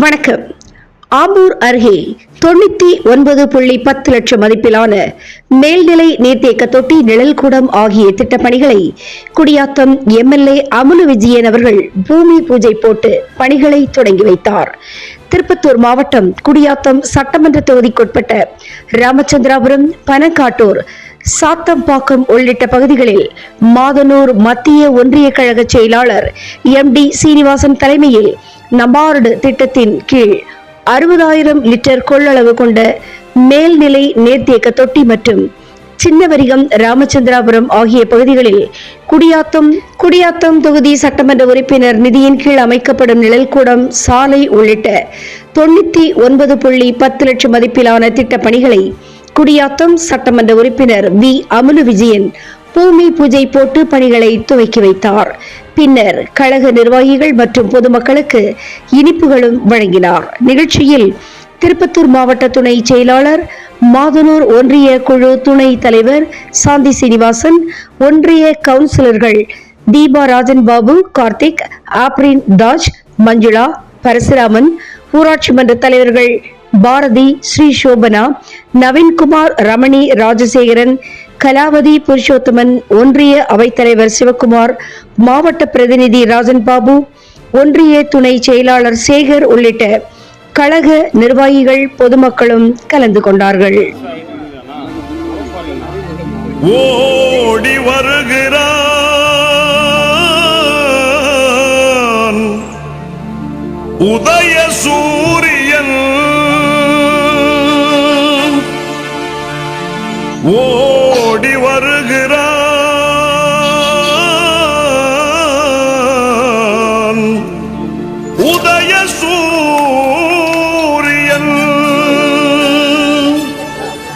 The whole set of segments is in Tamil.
வணக்கம். ஆம்பூர் அருகே தொண்ணூத்தி ஒன்பது புள்ளி பத்து லட்சம் மதிப்பிலான மேல்நிலை நீர்த்தேக்க தொட்டி நிழல்குடம் ஆகிய திட்டப்பணிகளை குடியாத்தம் எம்எல்ஏ அமுலு விஜயன் அவர்கள் பூமி பூஜை போட்டு பணிகளை தொடங்கி வைத்தார். திருப்பத்தூர் மாவட்டம் குடியாத்தம் சட்டமன்ற தொகுதிக்குட்பட்ட ராமச்சந்திராபுரம் பனக்காட்டூர் சாத்தம்பாக்கம் உள்ளிட்ட பகுதிகளில் மாதனூர் மத்திய ஒன்றிய கழக செயலாளர் எம் டி சீனிவாசன் தலைமையில் நபார்டு திட்டத்தின் கீழ் அறுபதாயிரம் லிட்டர் கொள்ளளவு கொண்ட மேல்நிலை நீர்த்தேக்க தொட்டி மற்றும் சின்னவரிகம் ராமச்சந்திராபுரம் ஆகிய பகுதிகளில் குடியாத்தம் குடியாத்தம் தொகுதி சட்டமன்ற உறுப்பினர் நிதியின் கீழ் அமைக்கப்படும் நிழல்கூடம் சாலை உள்ளிட்ட தொண்ணூத்தி ஒன்பது புள்ளி பத்து லட்சம் மதிப்பிலான திட்டப் பணிகளை குடியாத்தம் சட்டமன்ற உறுப்பினர் வி. அமுலு விஜயன் பூமி பூஜை போட்டு பணிகளை துவக்கி வைத்தார். பின்னர் கழக நிர்வாகிகள் மற்றும் பொதுமக்களுக்கு இனிப்புகளும் வழங்கினார். நிகழ்ச்சியில் திருப்பத்தூர் மாவட்ட துணை செயலாளர் மாதனூர் ஒன்றிய குழு துணை தலைவர் சாந்தி சீனிவாசன் ஒன்றிய கவுன்சிலர்கள் தீபா ராஜன் பாபு கார்த்திக் ஆப்ரின் தாஜ் மஞ்சுளா பரசுராமன் ஊராட்சி மன்ற தலைவர்கள் பாரதி ஸ்ரீ சோபனா நவீன்குமார் ரமணி ராஜசேகரன் கலாவதி புருஷோத்தமன் ஒன்றிய அவைத்தலைவர் சிவக்குமார் மாவட்ட பிரதிநிதி ராஜன் பாபு ஒன்றிய துணை செயலாளர் சேகர் உள்ளிட்ட கழக நிர்வாகிகள் பொதுமக்களும் கலந்து கொண்டார்கள். ஓடி வருகிறான். உதய சூரிய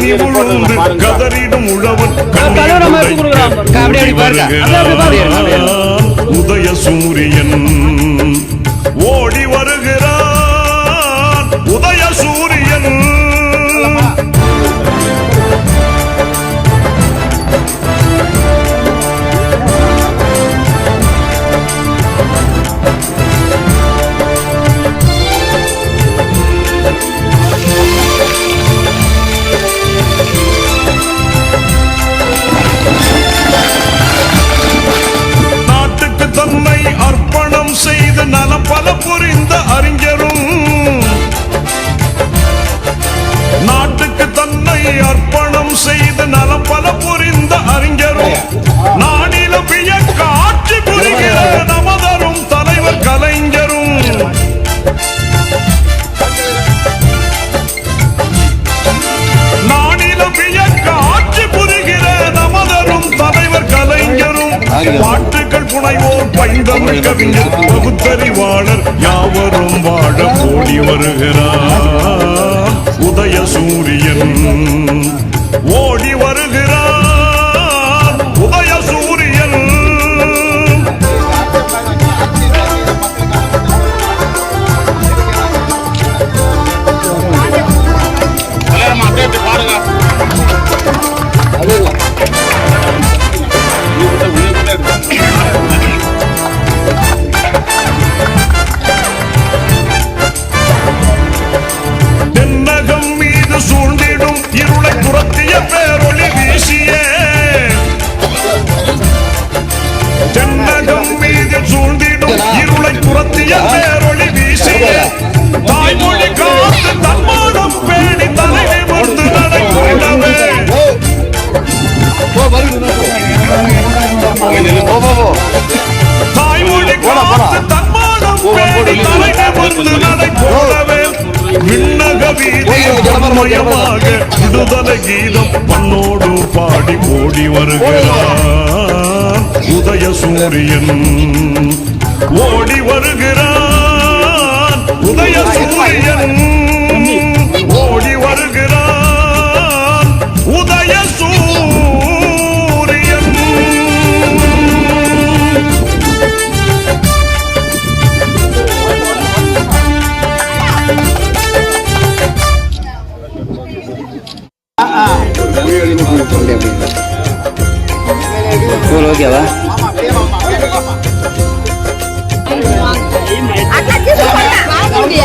கழனி உழுந்து கதறிடும் உழவன் தலைவரை மாதிரி பாட்டுகள் புனைவோர் பைந்தமிழ் கவிஞர் பகுத்தறிவாளர் யாவரும் வாழ ஓடி வருகிறார். உதய சூரியன் ஓடி வரு Alem. மயமாக விடுதலை கீதம் மண்ணோடு பாடி ஓடி வருகிறான் உதய சூரியன் ஓடி வருகிறான் உதய சூரியன் ஓடி வருகிறான் ஓகேவா கம்பீர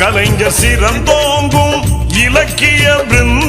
கலைஞர் சிறந்தோங்கும் இலக்கிய பிருந்தா